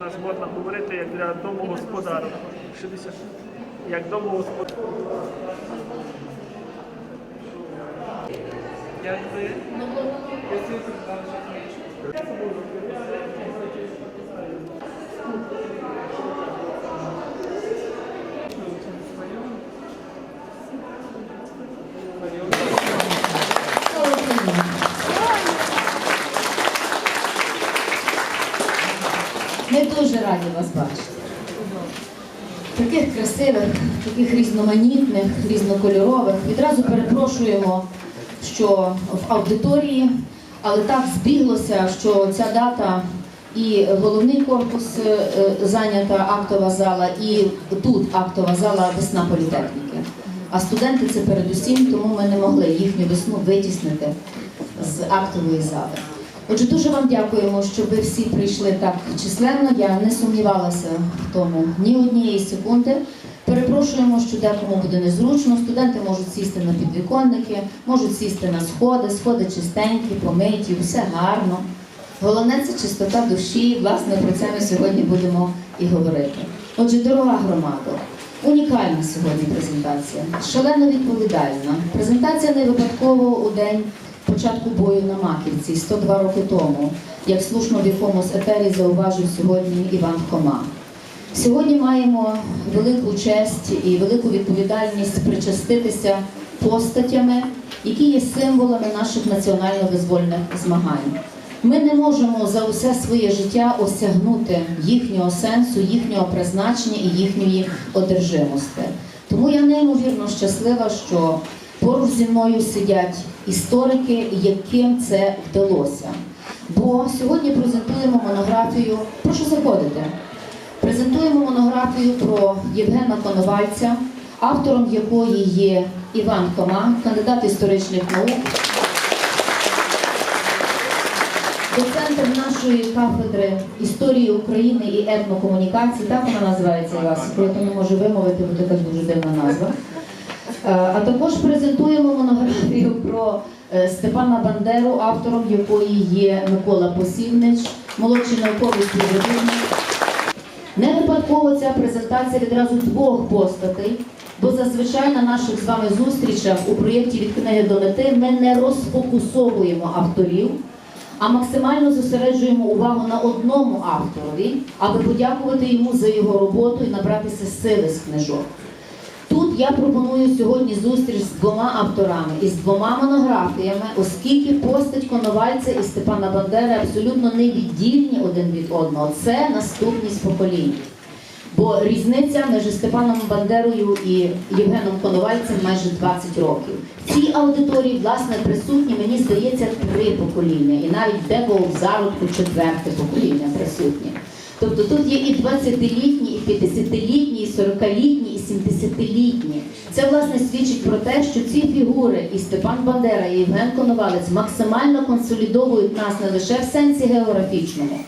Нас можна говорити як для домогосподаря. 60. Як домогосподарка. Якби Ми раді вас бачити. Таких красивих, таких різноманітних, різнокольорових. Відразу перепрошуємо, що в аудиторії, але так збіглося, що ця дата і головний корпус е, зайнята актова зала, і тут актова зала весна політехніки. А студенти це передусім, тому ми не могли їхню весну витіснити з актової зали. Отже, дуже вам дякуємо, що ви всі прийшли так численно. Я не сумнівалася в тому ні однієї секунди. Перепрошуємо, що декому буде незручно. Студенти можуть сісти на підвіконники, можуть сісти на сходи, сходи чистенькі, помиті, все гарно. Головне це чистота душі. Власне, про це ми сьогодні будемо і говорити. Отже, дорога громада, унікальна сьогодні презентація, шалено відповідальна. Презентація не випадково у день початку бою на Маківці 102 роки тому, як слушно в якомусь етері зауважив сьогодні Іван Хома. Сьогодні маємо велику честь і велику відповідальність причаститися постатями, які є символами наших національно-визвольних змагань. Ми не можемо за усе своє життя осягнути їхнього сенсу, їхнього призначення і їхньої одержимості. Тому я неймовірно щаслива, що поруч зі мною сидять історики, яким це вдалося. Бо сьогодні презентуємо монографію. Прошу заходити. Презентуємо монографію про Євгена Коновальця, автором якої є Іван Кома, кандидат історичних наук. Доцентр нашої кафедри історії України і етнокомунікації, так вона називається Івас, я то не можу вимовити, бо така дуже дивна назва. Е, А також презентуємо монографію про е, Степана Бандеру, автором якої є Микола Посівнич, молодший науковий співробітник. Не випадково ця презентація відразу двох постатей, бо зазвичай на наших з вами зустрічах у проєкті від книги до мети ми не розфокусовуємо авторів, а максимально зосереджуємо увагу на одному авторові, аби подякувати йому за його роботу і набратися сили з книжок. Тут я пропоную сьогодні зустріч з двома авторами і з двома монографіями, оскільки постать Коновальця і Степана Бандери абсолютно невіддільні один від одного. Це наступність поколінь. Бо різниця між Степаном Бандерою і Євгеном Коновальцем майже 20 років. В цій аудиторії, власне, присутні, мені здається, три покоління, і навіть декого в зародку четверте покоління присутнє. Тобто тут є і 20-літні, і 50-літні, і 40-літні, і 70-літні. Це власне свідчить про те, що ці фігури і Степан Бандера, і Євген Коновалець максимально консолідовують нас не лише в сенсі географічному,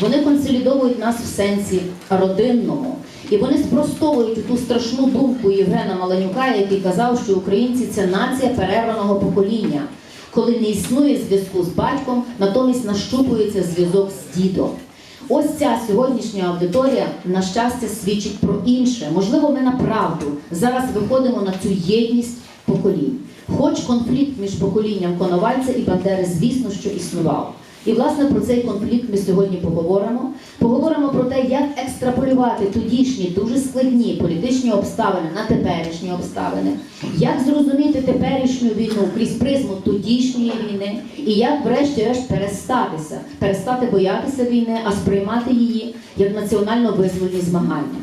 вони консолідовують нас в сенсі родинному. І вони спростовують ту страшну думку Євгена Маланюка, який казав, що українці це нація перерваного покоління, коли не існує зв'язку з батьком, натомість нащупується зв'язок з дідом. Ось ця сьогоднішня аудиторія, на щастя, свідчить про інше. Можливо, ми на правду зараз виходимо на цю єдність поколінь. Хоч конфлікт між поколінням Коновальця і Бандери, звісно, що існував. І власне про цей конфлікт ми сьогодні поговоримо. Поговоримо про те, як екстраполювати тодішні дуже складні політичні обставини на теперішні обставини, як зрозуміти теперішню війну крізь призму тодішньої війни, і як, врешті-решт, перестатися, перестати боятися війни, а сприймати її як національно-визвольні змагання.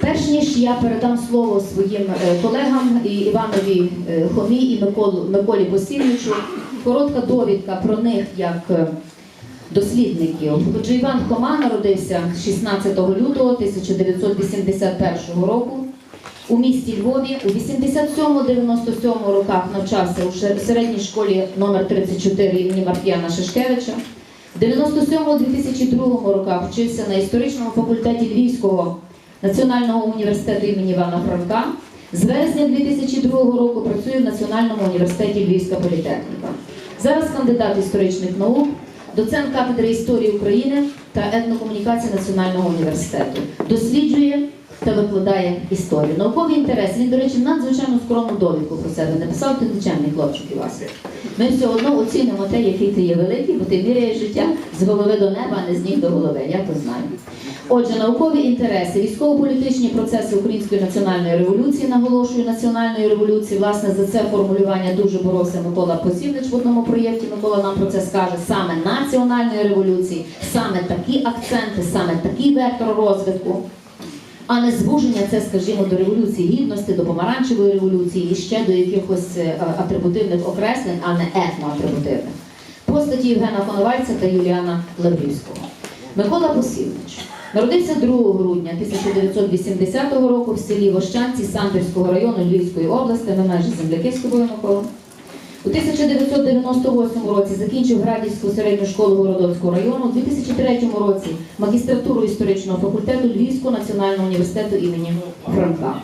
Перш ніж я передам слово своїм е, колегам Іванові е, Хомі і Миколі Босівничу, коротка довідка про них як е, дослідників. Отже, Іван Хома народився 16 лютого 1981 року у місті Львові. У 87-97 роках навчався у середній школі номер 34 імені Маркіяна Шишкевича. В 97-2002 роках вчився на історичному факультеті Львівського національного університету імені Івана Франка. З вересня 2002 року працює в Національному університеті Львівська політехніка. Зараз кандидат історичних наук, доцент кафедри історії України та етнокомунікації Національного університету. Досліджує та викладає історію. Науковий інтерес. Він, до речі, надзвичайно скромну довідку про себе написав ти звичайний хлопчик Івас. Ми все одно оцінимо те, який ти є великий, бо ти міряєш життя з голови до неба, а не з ніг до голови. Я то знаю. Отже, наукові інтереси, військово-політичні процеси Української національної революції, наголошую національної революції. Власне, за це формулювання дуже боровся Микола Посівнич в одному проєкті. Микола нам про це скаже. Саме національної революції, саме такі акценти, саме такий вектор розвитку. А не звуження це, скажімо, до революції гідності, до помаранчевої революції і ще до якихось е, атрибутивних окреслень, а не етноатрибутивних. Постаті Євгена Коновальця та Юліана Лаврівського. Микола Посівнич народився 2 грудня 1980 року в селі Вощанці Самбірського району Львівської області, ми майже земляки з Микола. У 1998 році закінчив Градівську середню школу Городоцького району, у 2003 році магістратуру історичного факультету Львівського національного університету імені Франка.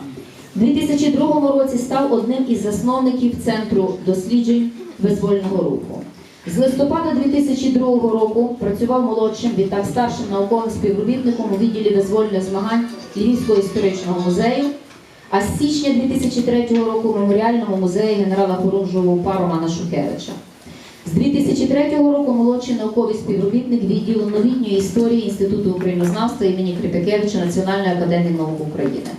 У 2002 році став одним із засновників Центру досліджень визвольного руху. З листопада 2002 року працював молодшим, відтак старшим науковим співробітником у відділі визвольних змагань Львівського історичного музею, а з січня 2003 року в меморіальному музеї генерала Хорунжого УПА Романа Шухевича. З 2003 року молодший науковий співробітник відділу новітньої історії Інституту українознавства імені Кріпякевича Національної академії наук України.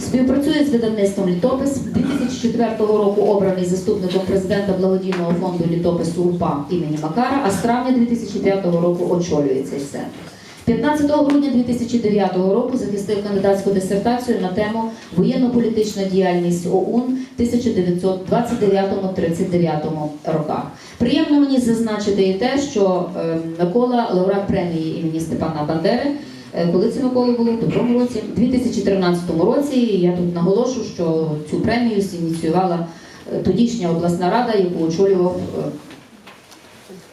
Співпрацює з видавництвом літопис. 2004 року обраний заступником президента благодійного фонду літопису УПА імені Макара, а з травня 2005 року очолює цей центр. 15 грудня 2009 року захистив кандидатську дисертацію на тему воєнно-політична діяльність ОУН 1929-39 роках. Приємно мені зазначити і те, що е, Микола лауреат премії імені Степана Бандери. Е, Коли це Микола було в доброму році, у 2013 році я тут наголошу, що цю премію ініціювала е, тодішня обласна рада, яку очолював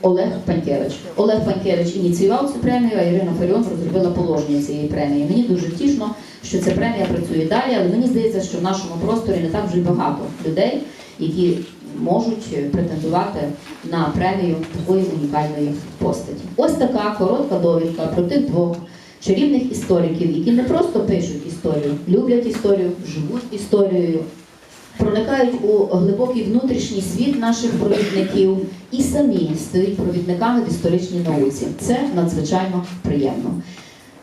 Олег Панькевич. Олег Панькевич ініціював цю премію, а Ірина Фаріон розробила положення цієї премії. Мені дуже втішно, що ця премія працює далі, але мені здається, що в нашому просторі не так вже й багато людей, які можуть претендувати на премію такої унікальної постаті. Ось така коротка довідка про тих двох чарівних істориків, які не просто пишуть історію, люблять історію, живуть історією, проникають у глибокий внутрішній світ наших провідників і самі стають провідниками в історичній науці. Це надзвичайно приємно.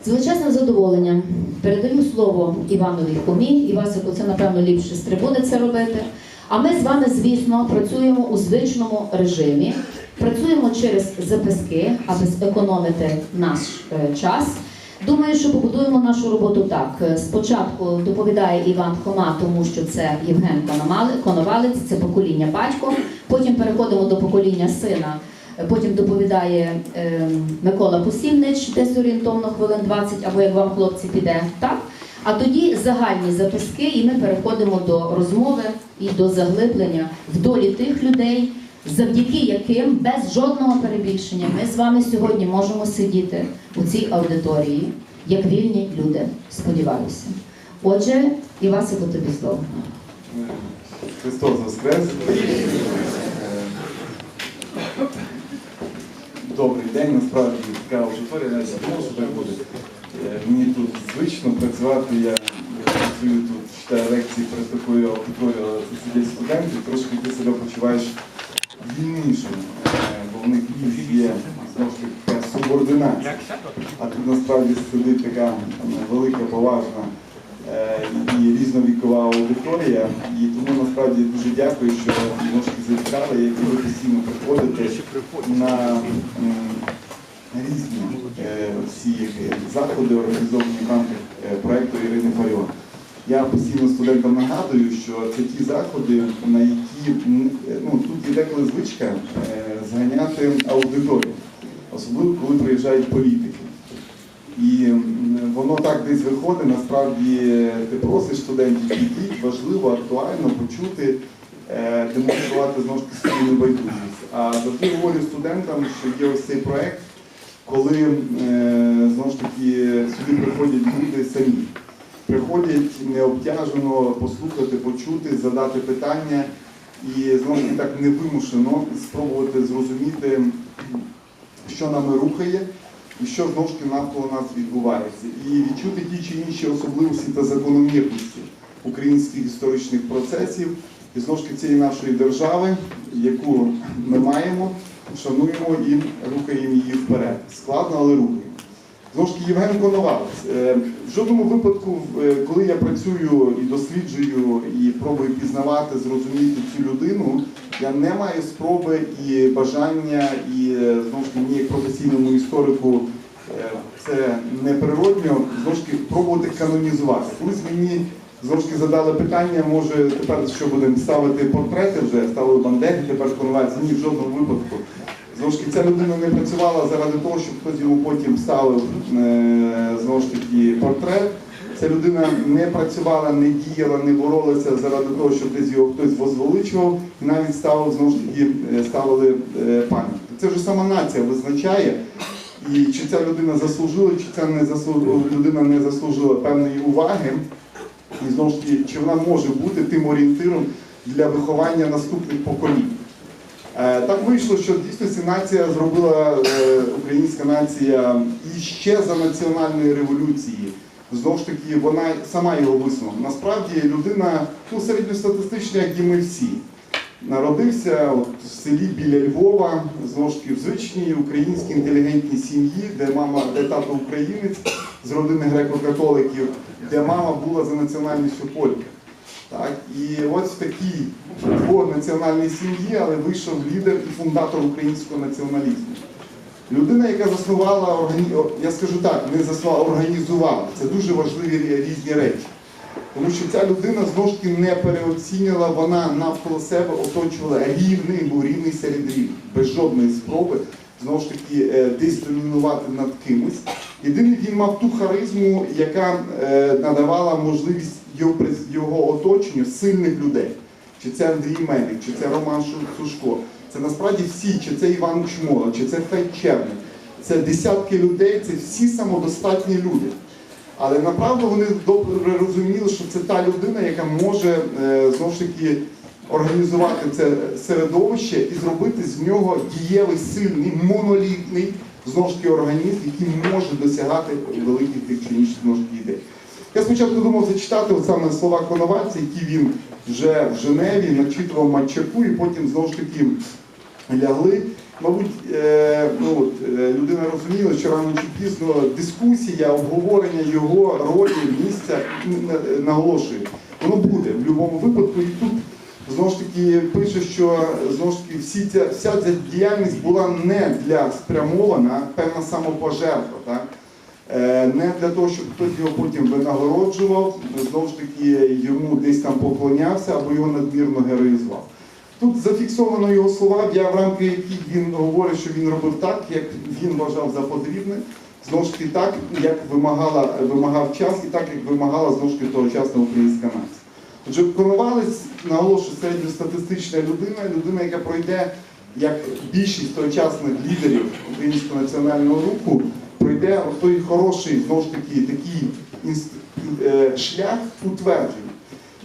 З величезним задоволенням передаю слово Іванові Хомі. Івасику, це напевно ліпше з трибуни це робити. А ми з вами, звісно, працюємо у звичному режимі, працюємо через записки, аби зекономити наш е, час. Думаю, що побудуємо нашу роботу так. Е, Спочатку доповідає Іван Хома, тому що це Євген Коновалець, це покоління батько. Потім переходимо до покоління сина. Е, Потім доповідає е, Микола Посівнич, десь орієнтовно хвилин 20, або як вам хлопці піде, так? А тоді загальні записки, і ми переходимо до розмови і до заглиблення в долі тих людей, завдяки яким без жодного перебільшення ми з вами сьогодні можемо сидіти у цій аудиторії, як вільні люди. Сподіваюся. Отже, Івасику тобі слово. Христос Воскрес. Добрий день, насправді така аудиторія, навіть забув, що так буде. Е, Мені тут звично працювати, я працюю тут, читаю лекції перед такою аудиторією, але це сидять студенти, трошки ти себе почуваєш вільнішим, е, бо в них є така субординація. А тут насправді сидить така велика, поважна е, і різновікова аудиторія. І тому насправді дуже дякую, що ножки завітали, які ви постійно приходите на різні е, всі заходи, організовані в рамках проекту Ірини Фаріон. Я постійно студентам нагадую, що це ті заходи, на які е, ну, тут є деколи звичка е, зганяти аудиторію, особливо коли приїжджають політики. І воно так десь виходить, насправді ти просиш студентів підійти, важливо, актуально почути, е, демонструвати знову ж таки свою небайдужість. А завжди говорю студентам, що є ось цей проект, коли е, знову ж таки сюди приходять люди самі. Приходять необтяжено послухати, почути, задати питання і знову так невимушено спробувати зрозуміти, що нами рухає, і що знову ж таки навколо нас відбувається, і відчути ті чи інші особливості та закономірності українських історичних процесів і знову ж таки цієї нашої держави, яку ми маємо, шануємо і рухаємо її вперед. Складно, але рухаємо. Знову ж таки, Євген Коновалець. Жодному випадку, е, коли я працюю і досліджую, і пробую пізнавати, зрозуміти цю людину, я не маю спроби і бажання, і е, знову ж таки, мені як професійному історику е, це неприродньо, знову ж таки, пробувати канонізувати. Колись мені знову ж таки задали питання, може тепер що будемо ставити портрети вже, ставили Бандері, тепер Коновалець. Ні, в жодному випадку. Знову ця людина не працювала заради того, щоб хтось йому потім ставив е, знову ж таки портрет. Ця людина не працювала, не діяла, не боролася заради того, щоб десь його хтось возвеличував, і навіть ставив знову ж таки е, ставили е, пам'ятник. Це вже сама нація визначає, і чи ця людина заслужила, чи ця не заслужила, людина не заслужила певної уваги. І знову ж таки, чи вона може бути тим орієнтиром для виховання наступних поколінь. Е, Так вийшло, що дійсно нація зробила е, українська нація і ще за національної революції. Знову ж таки, вона сама його висунула. Насправді людина ну, середньостатистична, як і ми всі. Народився от, в селі біля Львова, знову ж таки, в звичній українській інтелігентній сім'ї, де мама, де тато українець з родини греко-католиків, де мама була за національністю полька. Так, і ось в такій двонаціональній сім'ї, але вийшов лідер і фундатор українського націоналізму. Людина, яка заснувала, я скажу так, не заснувала, організувала. Це дуже важливі різні речі. Тому що ця людина знову ж таки не переоцінювала, вона навколо себе оточувала рівний, був рівний серед рівних, без жодної спроби знову ж таки е, десь домінувати над кимось. Єдине, він мав ту харизму, яка е, надавала можливість його, оточенню сильних людей. Чи це Андрій Мельник, чи це Роман Сушко. Це насправді всі, чи це Іван Чмола, чи це Федь Черник. Це десятки людей, це всі самодостатні люди. Але направду вони добре розуміли, що це та людина, яка може е, знову ж таки організувати це середовище і зробити з нього дієвий, сильний, монолітний знову ж таки організм, який може досягати великих тих чи інших знову ідей. Я спочатку думав зачитати саме слова Коновальця, які він вже в Женеві начитував Матчаку, і потім знову ж таки лягли. Мабуть, е, ну, от, е, людина розуміла, що рано чи пізно дискусія, обговорення його ролі, місця ну, на- наголошую. Воно буде в будь-якому випадку. І тут знову ж таки пише, що знову ж таки всі ця, вся ця діяльність була не для спрямована, певна самопожертва. Так? Е, Не для того, щоб хтось його потім винагороджував, знову ж таки йому десь там поклонявся або його надмірно героїзував. Тут зафіксовано його слова, я в рамках яких він говорить, що він робив так, як він вважав за потрібне, знову ж таки так, як вимагала, вимагав час, і так, як вимагала знову ж таки тогочасна українська нація. Отже, Коновалець наголошує середньостатистична людина, людина, яка пройде, як більшість тогочасних лідерів українського національного руху, пройде той хороший, знову ж таки, такий інст- е, шлях утвердження.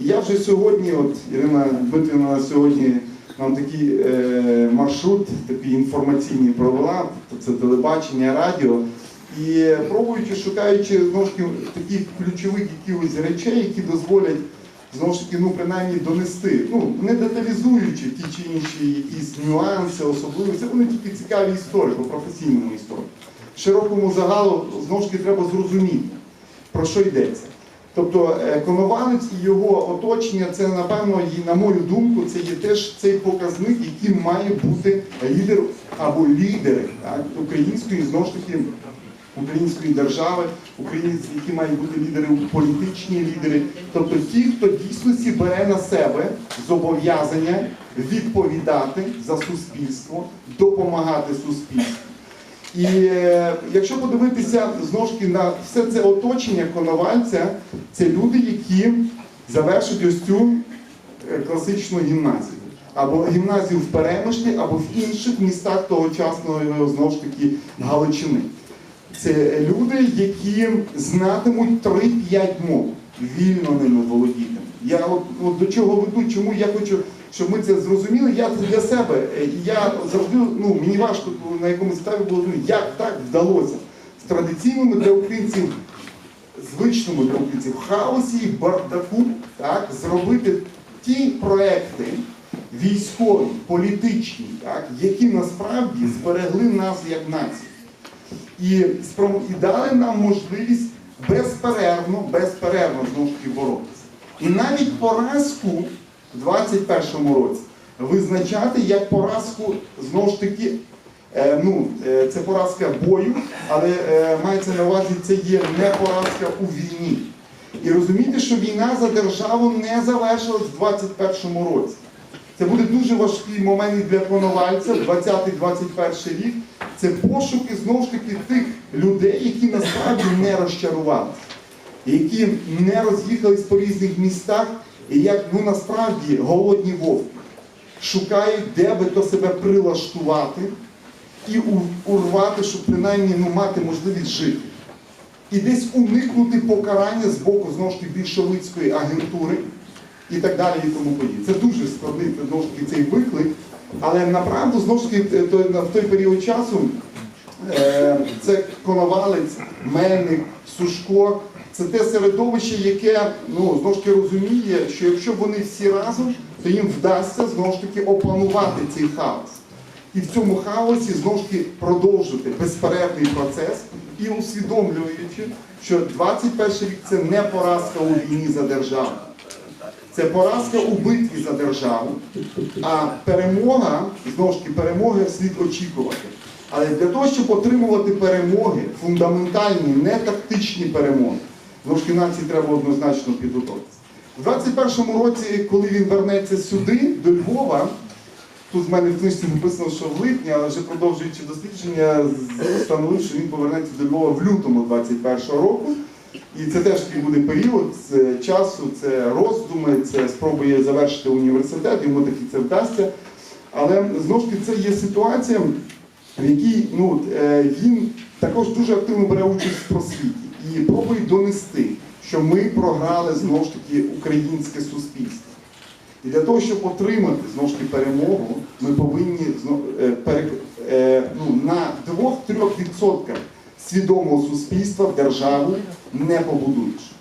І я вже сьогодні, от Ірина Дмитрівна сьогодні нам такий е, маршрут, такий інформаційний провела, це телебачення, радіо. І пробуючи, шукаючи знову ж таки таких ключових якихось речей, які дозволять знову ж таки, ну принаймні донести, ну не деталізуючи ті чи інші якісь нюанси, особливості, вони тільки цікаві історику, професійному історику. Широкому загалу знову ж таки треба зрозуміти, про що йдеться. Тобто е, Коновалець і його оточення, це напевно, і, на мою думку, це є теж цей показник, яким має бути лідер або лідери так, української, знову ж таки, української держави, українці, які мають бути лідери, політичні лідери, тобто ті, хто дійсності бере на себе зобов'язання відповідати за суспільство, допомагати суспільству. І е, якщо подивитися знову на все це оточення Коновальця, це люди, які завершать ось цю е, класичну гімназію. Або гімназію в Перемишлі, або в інших містах тогочасної знову ж таки Галичини. Це люди, які знатимуть 3-5 мов, вільно ними володіти. Я от, от до чого веду, чому я хочу, щоб ми це зрозуміли. Я це для себе. е, Я завжди, ну мені важко на якомусь етапі було ну, як так вдалося. в традиційному для українців, звичному для українців хаосі і бардаку, так, зробити ті проекти військові, політичні, так, які насправді зберегли нас як націю. І, і дали нам можливість безперервно, безперервно знову ж таки боротися. І навіть поразку в 21-му році визначати як поразку знову ж таки, е, ну, е, це поразка бою, але е, мається на увазі, це є не поразка у війні. І розуміти, що війна за державу не завершилась в 21-му році. Це буде дуже важкий момент для Коновальця, 20-21 рік. Це пошуки знову ж таки тих людей, які насправді не розчарувалися, які не роз'їхались по різних містах, і як ну насправді голодні вовки шукають, де би то себе прилаштувати і урвати, щоб принаймні ну, мати можливість жити. І десь уникнути покарання з боку знову ж таки більшовицької агентури і так далі і тому подібне. Це дуже складний знову ж таки цей виклик. Але направду знову ж таки в той період часу е, це Коновалець, Мельник, Сушко. Це те середовище, яке ну, знову ж таки розуміє, що якщо вони всі разом, то їм вдасться знову ж таки опанувати цей хаос. І в цьому хаосі знову ж таки продовжити безперервний процес і усвідомлюючи, що 21 рік це не поразка у війні за державу. Це поразка у битві за державу, а перемога, знову ж таки, перемоги слід очікувати. Але для того, щоб отримувати перемоги, фундаментальні, не тактичні перемоги, ж нації треба однозначно підготуватися. У 21-му році, коли він вернеться сюди, до Львова, тут в мене в книжці написано, що в липні, але вже продовжуючи дослідження, встановив, що він повернеться до Львова в лютому 21-го року. І це теж такий буде період з часу, це роздуми, це спробує завершити університет, йому таки це вдасться. Але знову ж таки це є ситуація, в якій ну, е, він також дуже активно бере участь в просвіті і пробує донести, що ми програли знову ж таки українське суспільство. І для того, щоб отримати знову ж таки перемогу, ми повинні е, е, ну, на 2-3 відсотках свідомого суспільства в державу не побудуєш.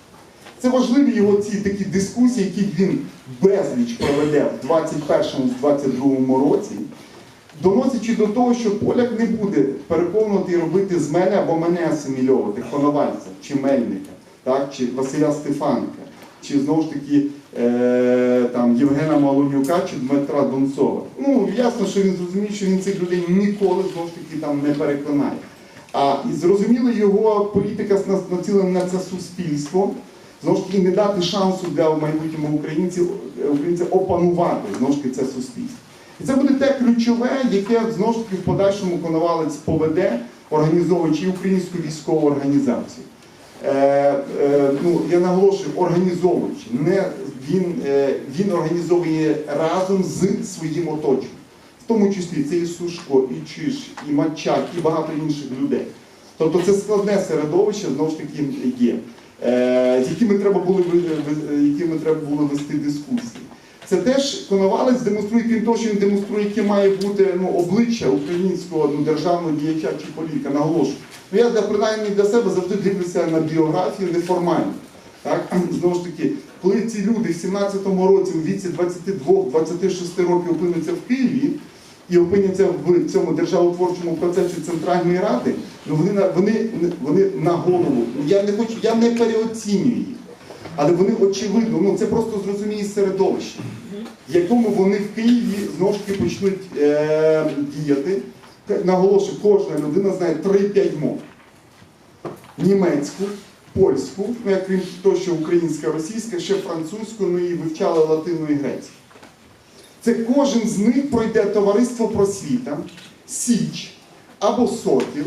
Це важливі його ці такі дискусії, які він безліч проведе в 21-22 році, доносячи до того, що поляк не буде переконувати і робити з мене або мене асимільовувати, Коновальця, чи Мельника, так, чи Василя Стефанка, чи знову ж таки е, там, Євгена Малонюка чи Дмитра Донцова. Ну, ясно, що він зрозуміє, що він цих людей ніколи знову ж таки там не переконає. А і зрозуміло, його політика націлена на це суспільство. Знову ж таки, не дати шансу для українців, українців опанувати знову ж таки це суспільство. І це буде те ключове, яке знову ж таки в подальшому Коновалець поведе, організовуючи українську військову організацію. Е, е, ну, я наголошую, організовуючи. Не, він, е, він організовує разом з своїм оточенням. В тому числі це і Сушко, і Чиш, і Матчак, і багато інших людей. Тобто це складне середовище, знову ж таки, є, е, з якими треба було, якими треба було вести дискусії. Це теж Коновалець демонструє, крім того, що він демонструє, яке має бути ну, обличчя українського ну, державного діяча чи політика, наголошую. Ну, я для, принаймні для себе завжди дивлюся на біографію неформально. Так? Знову ж таки, коли ці люди в 17-му році у віці 22-26 років опиняться в Києві і опиняться в цьому державотворчому процесі Центральної Ради, ну вони, вони, вони на голову. Я не хочу, я не переоцінюю їх. Але вони очевидно, ну це просто зрозуміє середовище, в якому вони в Києві знову ж таки почнуть е, діяти. Наголошую, кожна людина знає 3-5 мов. Німецьку, польську, ну як крім того, що українська, російська, ще французьку, ну і вивчали латину і грецьку. Це кожен з них пройде товариство просвіта, Січ або Сокіл,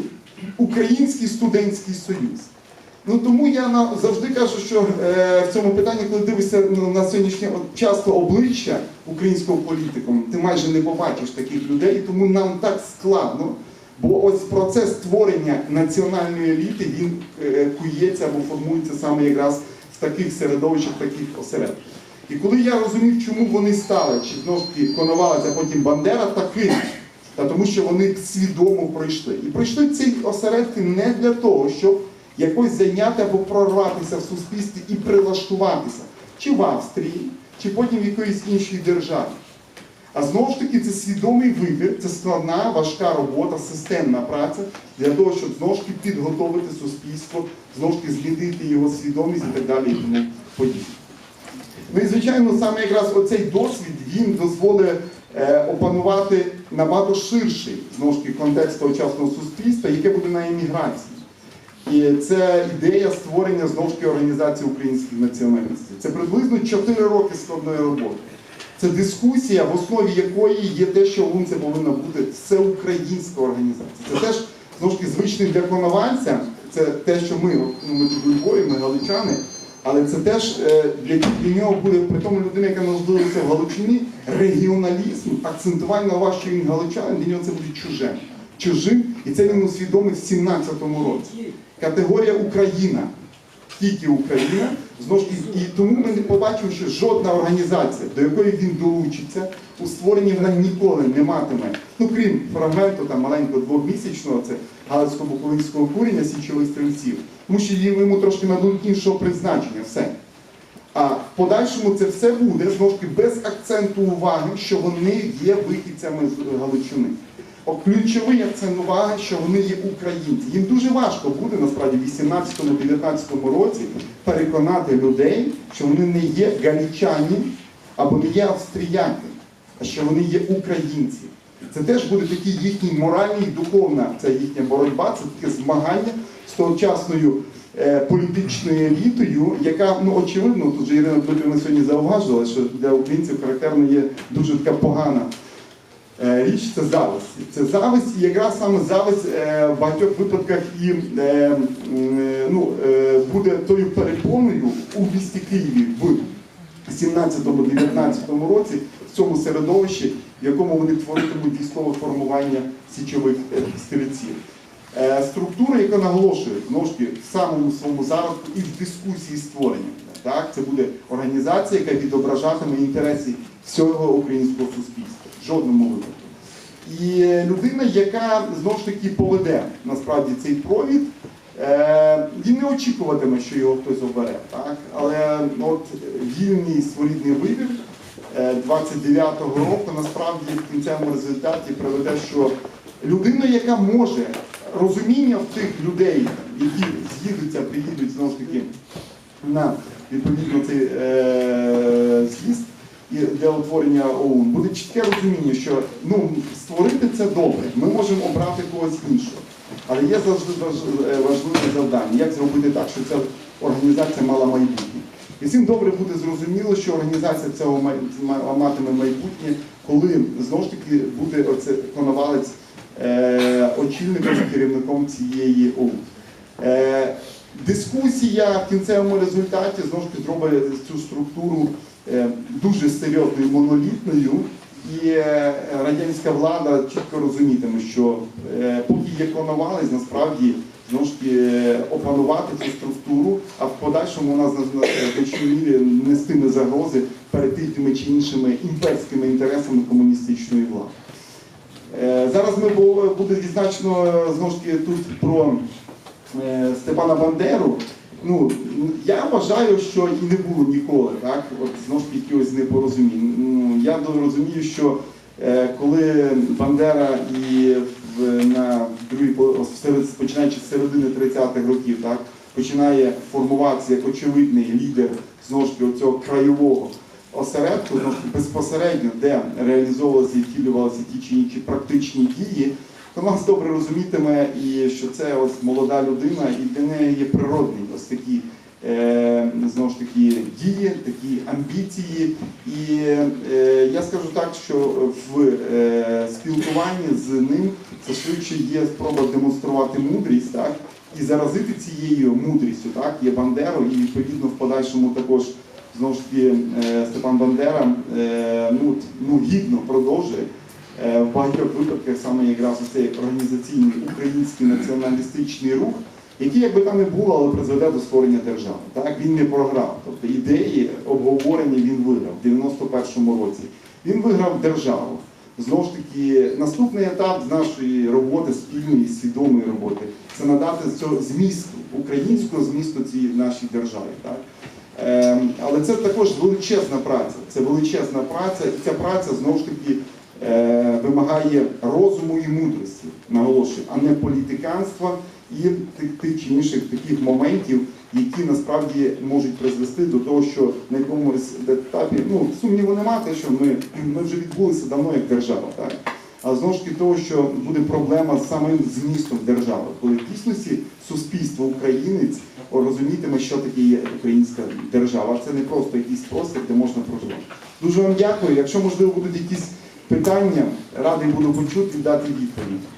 Український студентський союз. Ну тому я завжди кажу, що е, в цьому питанні, коли дивишся ну, на сьогоднішнє часто обличчя українського політикум, ти майже не побачиш таких людей, тому нам так складно. Бо ось процес створення національної еліти він е, кується або формується саме якраз в таких середовищах, таких осередках. І коли я розумів, чому вони стали, чи знову ж Коновалець, потім Бандера такими, Та тому що вони свідомо пройшли. І пройшли ці осередки не для того, щоб якось зайняти або прорватися в суспільстві і прилаштуватися, чи в Австрії, чи потім в якоїсь іншій державі. А знову ж таки, це свідомий вибір, це складна, важка робота, системна праця для того, щоб знову ж таки підготовити суспільство, знову ж таки змінити його свідомість і так далі і тому подібне. Ну і звичайно, саме якраз оцей досвід він дозволить е, опанувати набагато ширший знову ж таки контекст тогочасного суспільства, яке буде на еміграції. І це ідея створення знову ж таки організації українських націоналістів. Це приблизно 4 роки складної роботи. Це дискусія, в основі якої є те, що ОУН повинна бути всеукраїнська організація. Це теж знову ж таки звичний для коновальця, це те, що ми, ну, ми тут у Львові, ми галичани, але це теж е, для, для нього буде, при тому людина, яка народилася в Галичині, регіоналізм, акцентування на увагу, що він галичанин, для нього це буде чужим. Чужим, і це він усвідомив в 17-му році. Категорія Україна тільки Україна. Знову ж і, і тому ми не побачимо, що жодна організація, до якої він долучиться, у створенні вона ніколи не матиме, ну крім фрагменту там маленького двохмісячного, це Галицько-Буковинського курення січових стрільців, тому що їм- йому трошки нададуть іншого призначення, все. А в подальшому це все буде знову ж таки без акценту уваги, що вони є вихідцями з Галичини. Ключовий акцент уваги, що вони є українці. Їм дуже важко буде насправді в 18-19 році переконати людей, що вони не є галічані або не є австріяки, а що вони є українці. Це теж буде такий їхній моральний і духовна це їхня боротьба, це таке змагання з тогочасною е, політичною елітою, яка, ну очевидно, тут же Ірина Дмитрівна сьогодні зауважила, що для українців характерно є дуже така погана річ це зависть. Це зависть, і якраз саме зависть е, в багатьох випадках і е, е, ну, е, буде тою перепоною у місті Києві в 17-19 році в цьому середовищі, в якому вони творитимуть військове формування січових е, стрільців. Е, Структура, яка наголошує знову ж таки в самому своєму зародку і в дискусії створення. Так, це буде організація, яка відображатиме інтереси всього українського суспільства. Жодному випадку. І е, людина, яка знову ж таки поведе насправді цей провід, е, він не очікуватиме, що його хтось обере. Так? Але ну, от вільний своєрідний вибір е, 29-го року насправді в кінцевому результаті приведе, що людина, яка може розуміння в тих людей, які з'їдуться, приїдуть знову ж таки на відповідно цей е, з'їзд для утворення ОУН, буде чітке розуміння, що ну, створити це добре, ми можемо обрати когось іншого. Але є завжди е, важливе завдання, як зробити так, щоб ця організація мала майбутнє. І всім добре буде зрозуміло, що організація цього матиме майбутнє, коли знову ж таки буде оце коновалець е, очільником і керівником цієї ОУН. Е, Дискусія в кінцевому результаті знову ж таки зробить цю структуру дуже серйозною, монолітною, і е, радянська влада чітко розумітиме, що е, поки є коновалець, насправді знову ж таки е, опанувати цю структуру, а в подальшому у нас на- на значній мірі нестиме загрози перед тими чи іншими імперськими інтересами комуністичної влади. Е, Зараз ми бу- буде відзначено е, знову ж таки тут про е, Степана Бандеру. Ну, я вважаю, що і не було ніколи, так? От знову ж таки якихось непорозумінь. Ну, я розумію, що е, коли Бандера і в, на другій по- починаючи з середини 30-х років, так, починає формуватися як очевидний лідер знову ж таки цього краєвого осередку, таки, безпосередньо, де реалізовувалися і втілювалися ті чи інші практичні дії, то нас добре розумітиме, і що це ось молода людина, і для неї є природний ось такі. Е, знову ж таки дії, такі амбіції. І е, я скажу так, що в е, спілкуванні з ним це швидше є спроба демонструвати мудрість, так, і заразити цією мудрістю, так, є Бандеру, і відповідно в подальшому також знову ж таки е, Степан Бандера е, ну, ну, гідно продовжує в багатьох випадках саме якраз цей організаційний український націоналістичний рух, який, як би там не було, але призведе до створення держави. Так? Він не програв. Тобто ідеї, обговорення він виграв в 91-му році. Він виграв державу. знову ж таки наступний етап з нашої роботи, спільної, свідомої роботи, це надати цього змісту, українського змісту цій нашій державі. Так? Ем, Але це також величезна праця. Це величезна праця, і ця праця знову ж таки е, вимагає розуму і мудрості, наголошую, а не політиканства і тих, тих чи інших таких моментів, які насправді можуть призвести до того, що на якомусь етапі, ну сумніву нема, те, що ми, ми вже відбулися давно як держава, так? А знову ж таки того, що буде проблема з самим змістом держави, коли в дійсності суспільство українець розумітиме, що таке є українська держава. Це не просто якийсь простір, де можна проживати. Дуже вам дякую. Якщо можливо будуть якісь питання, радий буду почути дати відповідь.